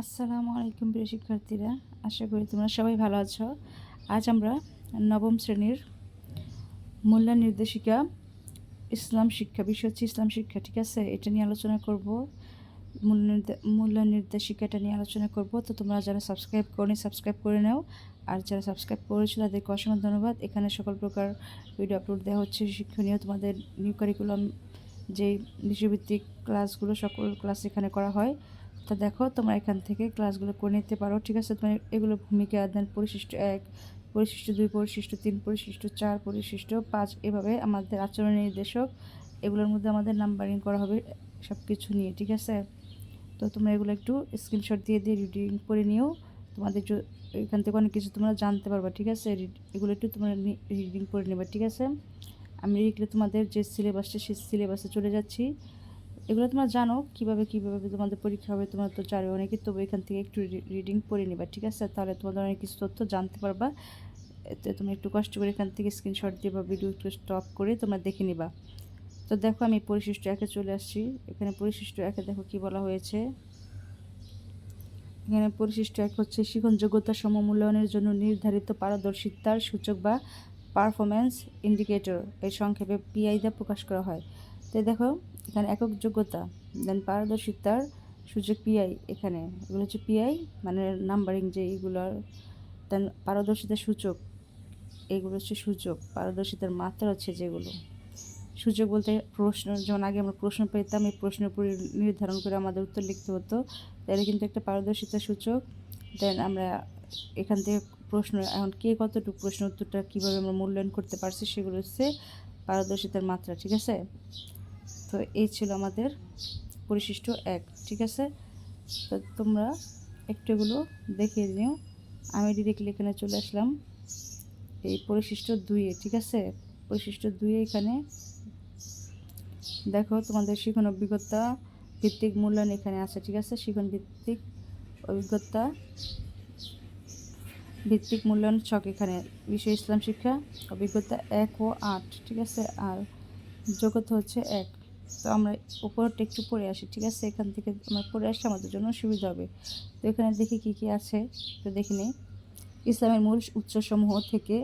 আসসালামু আলাইকুম প্রিয় শিক্ষার্থীরা, আশা করি তোমরা সবাই ভালো আছো। আজ আমরা নবম শ্রেণির মূল্যায়ন নির্দেশিকা, ইসলাম শিক্ষা, বিষয় হচ্ছে ইসলাম শিক্ষা, ঠিক আছে? এটা নিয়ে আলোচনা করব। মূল্যায়ন নির্দেশিকাটা নিয়ে আলোচনা করব। তো তোমরা যারা সাবস্ক্রাইব করনি, সাবস্ক্রাইব করে নাও। আর যারা সাবস্ক্রাইব করেছ, তাদেরকে অসংখ্য ধন্যবাদ। এখানে সকল প্রকার ভিডিও আপলোড দেওয়া হচ্ছে। শিক্ষণীয় তোমাদের নিউ কারিকুলাম যে বিষয়ভিত্তিক ক্লাসগুলো সকল ক্লাস এখানে করা হয়। তো দেখো, তোমরা এখান থেকে ক্লাসগুলো করে নিতে পারো, ঠিক আছে? তোমার এগুলো ভূমিকা দেন পরিশিষ্ট এক, পরিশিষ্ট দুই, পরিশিষ্ট তিন, পরিশিষ্ট চার, পরিশিষ্ট পাঁচ, এভাবে আমাদের আচরণ নির্দেশক, এগুলোর মধ্যে আমাদের নাম্বারিং করা হবে সব কিছু নিয়ে, ঠিক আছে? তো তোমরা এগুলো একটু স্ক্রিনশট দিয়ে দিয়ে রিডিং করে নিও। তোমাদের এখান থেকে অনেক কিছু তোমরা জানতে পারবা, ঠিক আছে? এগুলো একটু তোমরা রিডিং করে নেবা, ঠিক আছে? আমি লিখলে তোমাদের যে সিলেবাসটা সেই সিলেবাসে চলে যাচ্ছি। এগুলো তোমরা জানো, কীভাবে কীভাবে তোমাদের পরীক্ষা হবে, তোমরা তো জানো অনেকে, তবু এখান থেকে একটু রিডিং পড়ে নিবা, ঠিক আছে? তাহলে তোমাদের অনেক কিছু তথ্য জানতে পারবা। এতে তোমরা একটু কষ্ট করে এখান থেকে স্ক্রিনশট দিয়ে বা ভিডিও একটু স্টপ করে তোমরা দেখে নিবা। তো দেখো, আমি পরিশিষ্ট একে চলে আসছি। এখানে পরিশিষ্ট একে দেখো কি বলা হয়েছে। এখানে পরিশিষ্ট এক হচ্ছে শিখন যোগ্যতা সমমূল্যায়নের জন্য নির্ধারিত পারদর্শিতার সূচক বা পারফরম্যান্স ইন্ডিকেটর এর সংক্ষেপে পিআই দিয়ে প্রকাশ করা হয়। তো দেখো এখানে একক যোগ্যতা দেন পারদর্শিতার সুযোগ পিআই এখানে, এগুলো হচ্ছে পিআই মানে নাম্বারিং যে এইগুলোর দেন পারদর্শিতার সূচক, এগুলো হচ্ছে সূচক, পারদর্শিতার মাত্রা হচ্ছে যেগুলো। সুযোগ বলতে প্রশ্ন, যেমন আগে আমরা প্রশ্ন পেতাম, এই প্রশ্নের উপর নির্ধারণ করে আমাদের উত্তর লিখতে হতো, তাহলে কিন্তু একটা পারদর্শিতা সূচক দেন আমরা এখান থেকে প্রশ্ন, এখন কে কতটুকু প্রশ্ন উত্তরটা কীভাবে আমরা মূল্যায়ন করতে পারছি, সেগুলো হচ্ছে পারদর্শিতার মাত্রা, ঠিক আছে? তো এই ছিল আমাদের পরিশিষ্ট এক, ঠিক আছে? তো তোমরা একটু এগুলো দেখিয়ে নিও। আমি ডিরেক্টলি এখানে চলে আসলাম এই পরিশিষ্ট দুইয়ে, ঠিক আছে? পরিশিষ্ট দুইয়ে এখানে দেখো তোমাদের শিখন অভিজ্ঞতা ভিত্তিক মূল্যায়ন এখানে আছে, ঠিক আছে? শিখন ভিত্তিক অভিজ্ঞতা ভিত্তিক মূল্যায়ন ছক এখানে, বিষয় ইসলাম শিক্ষা, অভিজ্ঞতা এক ও আট, ঠিক আছে? আর যোগ্যতা হচ্ছে এক। তো আমরা উপরটা একটু পড়ে আসি, ঠিক আছে? এখান থেকে আমরা পড়ে আসলে আমাদের জন্য সুবিধা হবে। তো এখানে দেখি কি কি আছে। তো দেখি নিই ইসলামের মূল উৎসসমূহ থেকে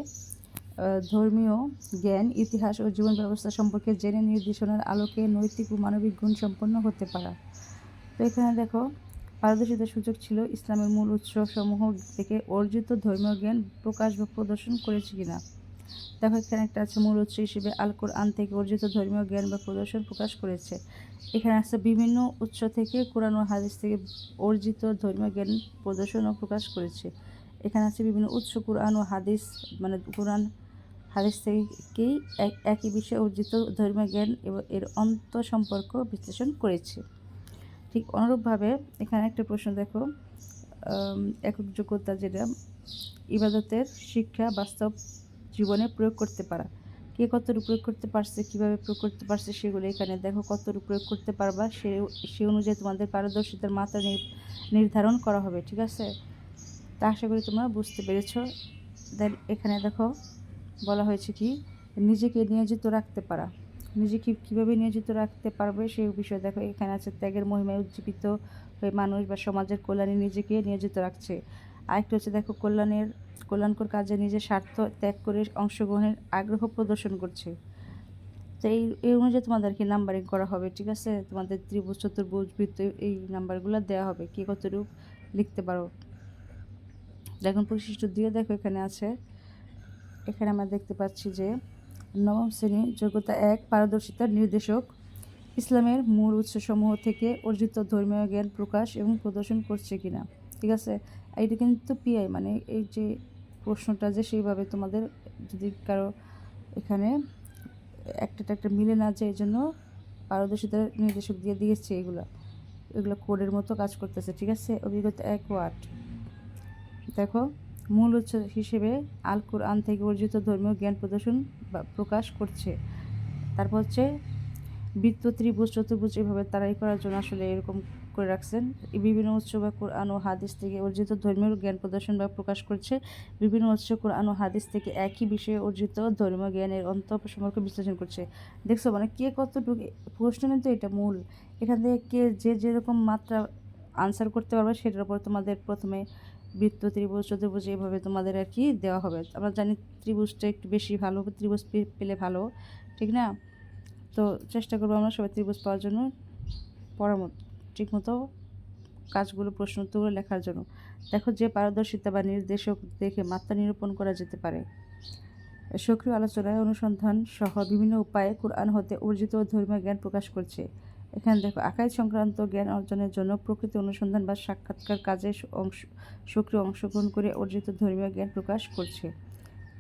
ধর্মীয় জ্ঞান, ইতিহাস ও জীবন ব্যবস্থা সম্পর্কে জেনে নির্দেশনার আলোকে নৈতিক ও মানবিক গুণ সম্পন্ন হতে পারা। তো এখানে দেখো, পারদর্শিতার সুযোগ ছিল ইসলামের মূল উৎসসমূহ থেকে অর্জিত ধর্মীয় জ্ঞান প্রকাশ বা প্রদর্শন করেছে কিনা। দেখো, এখানে একটা আছে, মূল উৎস হিসেবে আল কোরআন থেকে অর্জিত ধর্মীয় জ্ঞান বা প্রদর্শন প্রকাশ করেছে। এখানে আছে, বিভিন্ন উৎস থেকে কোরআন ও হাদিস থেকে অর্জিত ধর্মীয় জ্ঞান প্রদর্শন ও প্রকাশ করেছে। এখানে আছে বিভিন্ন উৎস, কোরআন ও হাদিস মানে কোরআন, হাদিস থেকেই এক, একই বিষয়ে অর্জিত ধর্মীয় জ্ঞান এবং এর অন্ত সম্পর্ক বিশ্লেষণ করেছে। ঠিক অনুরূপভাবে এখানে একটা প্রশ্ন দেখো একক যোগ্যতা যেটা, ইবাদতের শিক্ষা বাস্তব জীবনে প্রয়োগ করতে পারা। কে কতটুকু প্রয়োগ করতে পারছে, কীভাবে প্রয়োগ করতে পারছে সেগুলো এখানে দেখো কতটুকু প্রয়োগ করতে পারবা সে সে অনুযায়ী তোমাদের পারদর্শিতার মাত্রা নির- নির্ধারণ করা হবে, ঠিক আছে? তা আশা করি তোমরা বুঝতে পেরেছ। দেন এখানে দেখো, বলা হয়েছে কি, নিজেকে নিয়োজিত রাখতে পারা। নিজেকে কীভাবে নিয়োজিত রাখতে পারবে সেই বিষয়ে দেখো, এখানে আছে ত্যাগের মহিমায় উজ্জীবিত হয়ে মানুষ বা সমাজের কল্যাণে নিজেকে নিয়োজিত রাখছে। আরেকটা হচ্ছে দেখো, কল্যাণের কল্যাণকর কাজে নিজের স্বার্থ ত্যাগ করে অংশগ্রহণের আগ্রহ প্রদর্শন করছে। তো এই এই অনুযায়ী তোমাদেরকে নাম্বারিং করা হবে, ঠিক আছে? তোমাদের ত্রিভুজ, চতুর্ভুজ, বৃত্ত, এই নাম্বারগুলো দেওয়া হবে। কে কতটুকু লিখতে পারো? দেখুন, পরিশিষ্ট দিয়ে দেখো, এখানে আছে। এখানে আমরা দেখতে পাচ্ছি যে নবম শ্রেণি যোগ্যতা এক পারদর্শিতার নির্দেশক। ইসলামের মূল উৎসসমূহ থেকে অর্জিত ধর্মীয় জ্ঞান প্রকাশ এবং প্রদর্শন করছে কিনা, ঠিক আছে? এটা কিন্তু পিআই মানে এই যে প্রশ্নটা যে সেইভাবে তোমাদের যদি কারও এখানে একটা একটা মিলে না যায়, এই জন্য পারদর্শিতার নির্দেশক দিয়ে দিয়েছে এগুলো। এগুলো কোডের মতো কাজ করতেছে, ঠিক আছে? অভিজ্ঞতা এক ও আট দেখো, মূল উৎস হিসেবে আল কোরআন থেকে অর্জিত ধর্মীয় জ্ঞান প্রদর্শন বা প্রকাশ করছে। তারপর হচ্ছে বৃত্ত, ত্রিভুজ, চতুর্ভুজ এভাবে তারাই করার জন্য আসলে এরকম করে রাখছেন। বিভিন্ন উৎস বা কোরআন ও হাদিস থেকে অর্জিত ধর্মীয় জ্ঞান প্রদর্শন বা প্রকাশ করছে। বিভিন্ন উৎস কোরআন ও হাদিস থেকে একই বিষয়ে অর্জিত ধর্মীয় জ্ঞানের অন্ত সম্পর্কে বিশ্লেষণ করছে। দেখছ মানে কে কতটুকু, প্রশ্ন তো এটা মূল। এখান থেকে কে যে যেরকম মাত্রা আনসার করতে পারবে সেটার উপর তোমাদের প্রথমে বৃত্ত, ত্রিভুজ, চতুর্ভুজ এইভাবে তোমাদের আর কি দেওয়া হবে। আমরা জানি ত্রিভুজটা একটু বেশি ভালো, ত্রিভুজ পেলে ভালো, ঠিক না? তো চেষ্টা করব আমরা সবাই ত্রিভুজ পাওয়ার জন্য পড়ার মতো ঠিকমতো কাজগুলো প্রশ্ন উত্তরগুলো লেখার জন্য। দেখো যে পারদর্শিতা বা নির্দেশক দেখে মাত্রা নিরূপণ করা যেতে পারে। সক্রিয় আলোচনায় অনুসন্ধান সহ বিভিন্ন উপায়ে কোরআন হতে অর্জিত ধর্মীয় জ্ঞান প্রকাশ করছে। এখানে দেখো আকাশ সংক্রান্ত জ্ঞান অর্জনের জন্য প্রকৃতি অনুসন্ধান বা সাক্ষাৎকার কাজে অংশ সক্রিয় অংশগ্রহণ করে অর্জিত ধর্মীয় জ্ঞান প্রকাশ করছে।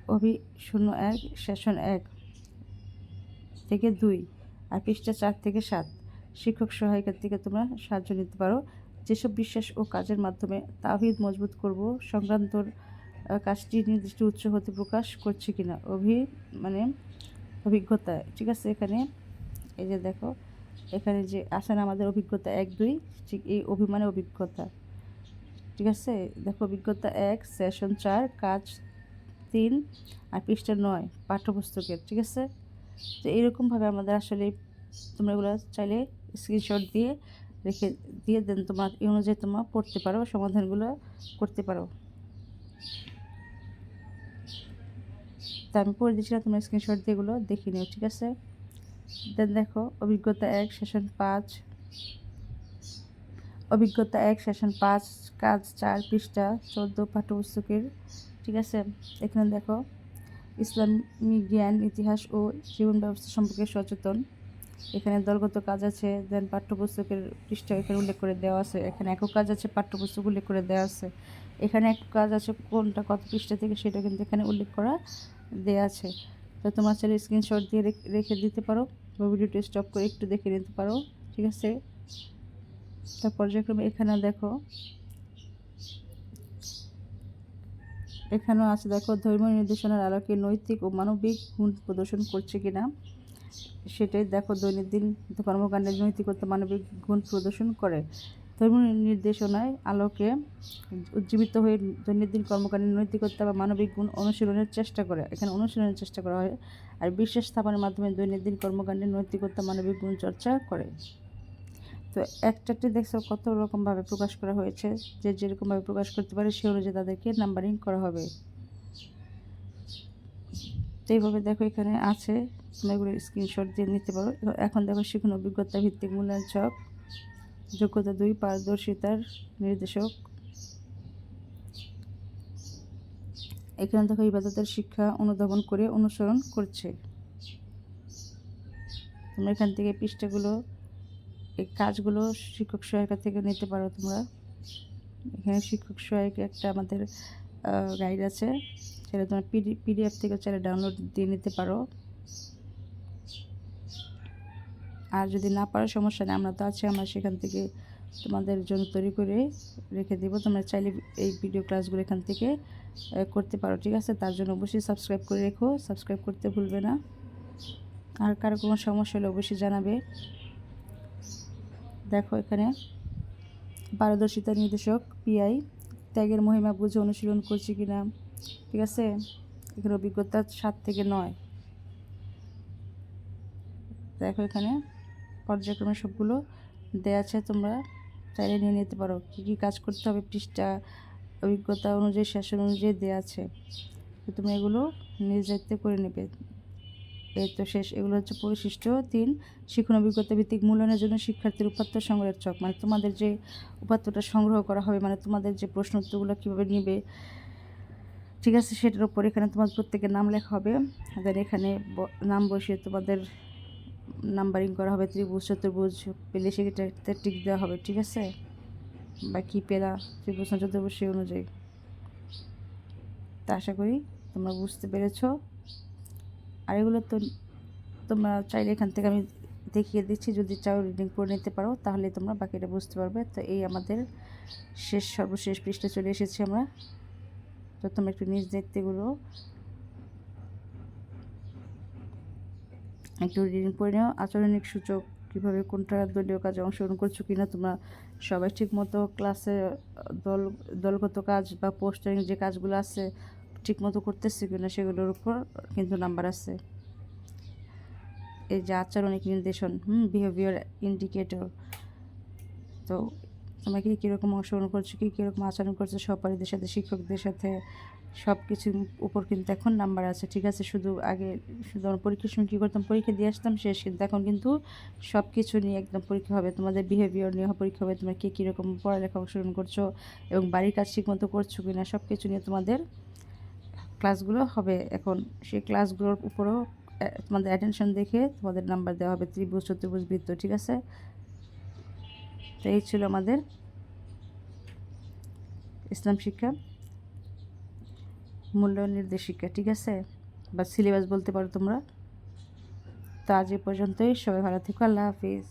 অভি শূন্য এক, সেশন এক। থেকে দুই আর পৃষ্ঠা চার থেকে সাত। শিক্ষক সহায়িকার থেকে তোমরা সাহায্য নিতে পারো। যেসব বিশ্বাস ও কাজের মাধ্যমে তাহিদ মজবুত করব সংক্রান্তর আহ, কাজটি নির্দিষ্ট উৎস হতে প্রকাশ করছে কিনা অভি মানে অভিজ্ঞতা ঠিক আছে? এখানে এই যে দেখো এখানে যে আছে না আমাদের অভিজ্ঞতা এক দুই ঠিক এই অভিমানের অভিজ্ঞতা ঠিক আছে? দেখো অভিজ্ঞতা এক সেশন চার কাজ তিন আর পৃষ্ঠা নয় পাঠ্যপুস্তকের ঠিক আছে? তো এইরকমভাবে আমাদের আসলে তোমরা এগুলো চাইলে স্ক্রিনশট দিয়ে রেখে, দিয়ে দেন তোমার, এই অনুযায়ী তোমরা পড়তে পারো, সমাধানগুলো করতে পারো। তা আমি পড়ে দিয়েছিলাম, তোমরা স্ক্রিনশট দিয়ে এগুলো দেখে নিও, ঠিক আছে? দেন দেখো, অভিজ্ঞতা এক সেশন পাঁচ। অভিজ্ঞতা এক সেশন পাঁচ, কাজ চার, পৃষ্ঠা, চোদ্দ, পাঠ্যপুস্তকের, ঠিক আছে? এখানে দেখো ইসলামী জ্ঞান, ইতিহাস ও জীবন ব্যবস্থা সম্পর্কে সচেতন। এখানে দলগত কাজ আছে, দেন পাঠ্যপুস্তকের পৃষ্ঠা এখানে উল্লেখ করে দেওয়া আছে। এখানে একক কাজ আছে, পাঠ্যপুস্তক উল্লেখ করে দেওয়া আছে। এখানে এক কাজ আছে, কোনটা কত পৃষ্ঠা থেকে সেটা কিন্তু এখানে উল্লেখ করা দেওয়া আছে। তো তোমার চাইলে স্ক্রিনশট দিয়ে রেখ- দিতে পারো ভিডিওটি স্টপ করে একটু দেখে নিতে পারো, ঠিক আছে? তার পর্যায়ক্রমে এখানে দেখো। এখানেও আছে, দেখো, ধর্মীয় নির্দেশনার আলোকে নৈতিক ও মানবিক গুণ প্রদর্শন করছে কিনা। সেটাই দেখো, দৈনন্দিন কর্মকাণ্ডের নৈতিকতা, মানবিক গুণ প্রদর্শন করে। ধর্মীয় নির্দেশনায় আলোকে উজ্জীবিত হয়ে দৈনন্দিন কর্মকাণ্ডের নৈতিকতা বা মানবিক গুণ অনুশীলনের চেষ্টা করে, এখানে অনুশীলনের চেষ্টা করা হয়। আর বিশ্বাস স্থাপনের মাধ্যমে দৈনন্দিন কর্মকাণ্ডের নৈতিকতা, মানবিক গুণ চর্চা করে। তো একটাটি দেখছ কত রকমভাবে প্রকাশ করা হয়েছে, যে যেরকমভাবে প্রকাশ করতে পারে সে অনুযায়ী তাদেরকে নাম্বারিং করা হবে। তো এইভাবে দেখো এখানে আছে, তোমরা এগুলো স্ক্রিনশট দিয়ে নিতে পারো। এখন দেখো শিখুন অভিজ্ঞতা ভিত্তিক মূল্যায়ন ছক, যোগ্যতা দুই, পারদর্শিতার নির্দেশক। এখানে দেখো ইবাদতের শিক্ষা অনুধাবন করে অনুসরণ করছে। তোমরা এখান থেকে পৃষ্ঠাগুলো এই কাজগুলো শিক্ষক সহায়িকা থেকে নিতে পারো তোমরা। এখানে শিক্ষক সহায়িকা একটা আমাদের গাইড আছে। সেটা তোমরা পিডি পিডিএফ থেকে চাইলে ডাউনলোড দিয়ে নিতে পারো। আর যদি না পারো, সমস্যা নেই, আমরা তো আছি, আমরা সেখান থেকে তোমাদের জন্য তৈরি করে রেখে দেবো। তোমরা চাইলে এই ভিডিও ক্লাসগুলো এখান থেকে করতে পারো, ঠিক আছে? তার জন্য অবশ্যই সাবস্ক্রাইব করে রেখো। সাবস্ক্রাইব করতে ভুলবে না। আর কারও কোনো সমস্যা হলে অবশ্যই জানাবে। দেখো এখানে। পারদর্শিতা নির্দেশক পিআই ত্যাগের মহিমা বুঝে অনুশীলন করছি কিনা। ঠিক আছে? এখানে অভিজ্ঞতা সাত থেকে নয়। দেখো এখানে পর্যায়ক্রমে সবগুলো দেওয়া আছে, তোমরা চাইলে নিয়ে নিতে পারো। কী কী কাজ করতে হবে পৃষ্ঠা, অভিজ্ঞতা অনুযায়ী শাসন অনুযায়ী দেওয়া আছে। তুমি এগুলো নিজ দায়িত্বে করে নেবে। তো শেষ, এগুলো হচ্ছে পরিশিষ্ট তিন, শিক্ষণ অভিজ্ঞতা ভিত্তিক মূল্যায়নের জন্য শিক্ষার্থীর উপাত্ত সংগ্রহের চক মানে তোমাদের যে উপাত্তটা সংগ্রহ করা হবে মানে তোমাদের যে প্রশ্ন উত্তরগুলো কীভাবে নেবে, ঠিক আছে, সেটার উপর এখানে তোমার প্রত্যেকের নাম লেখা হবে দেন এখানে নাম বসিয়ে তোমাদের নাম্বারিং করা হবে, ত্রিভুজ, চতুর্ভুজ, পেলে সেটাতে টিক দেওয়া হবে, ঠিক আছে? বা কী পেলা, ত্রিভুজ, চতুর্ভুজ, সেই অনুযায়ী। তা আশা করি তোমরা বুঝতে পেরেছ। আর এগুলো তো তোমরা চাইলে এখান থেকে আমি দেখিয়ে দিচ্ছি। যদি চাও রিডিং করে নিতে পারো, তাহলে তোমরা বাকিটা বুঝতে পারবে। তো এই আমাদের শেষ, সর্বশেষ পৃষ্ঠে চলে এসেছি আমরা। তো তোমরা একটু নিজ দায়িত্বগুলো একটু রিডিং করে নাও। আচরণিক সূচক কীভাবে, কোনটা দলীয় কাজে অংশগ্রহণ করছ কিনা তোমরা সবাই ঠিক মতো ক্লাসে দল, দলগত কাজ বা পোস্টারিং যে কাজগুলো আছে ঠিক মতো করতেছে কিনা সেগুলোর উপর কিন্তু নাম্বার আছে। এই যে আচরণিক নির্দেশন, হুম বিহেভিয়ার ইন্ডিকেটর তো তোমরা কী কীরকম অংশগ্রহণ করছ, কী কীরকম আচরণ করছ, সহপাঠীদের সাথে, শিক্ষকদের সাথে সব কিছুর উপর কিন্তু এখন নাম্বার আছে, ঠিক আছে? শুধু আগে শুধু আমরা পরীক্ষার সময় কী করতাম, পরীক্ষা দিয়ে আসতাম, শেষ কিন্তু এখন কিন্তু সব কিছু নিয়ে একদম পরীক্ষা হবে। তোমাদের বিহেভিয়ার নিয়ে পরীক্ষা হবে, তোমরা কে কীরকম পড়ালেখা অংশগ্রহণ করছ এবং বাড়ির কাজ ঠিকমতো করছ কি না সব কিছু নিয়ে তোমাদের ক্লাসগুলো হবে এখন। সেই ক্লাসগুলোর উপরও তোমাদের অ্যাটেনশন দেখে তোমাদের নাম্বার দেওয়া হবে, ত্রিভুজ, চতুর্ভুজ, বৃত্ত, ঠিক আছে? তো এই ছিল আমাদের ইসলাম শিক্ষা, মূল্যায়ন নির্দেশিকা ঠিক আছে? বা সিলেবাস বলতে পারো তোমরা। তো আজ এ পর্যন্তই, সবাই ভালো থেকো, আল্লাহ হাফিজ।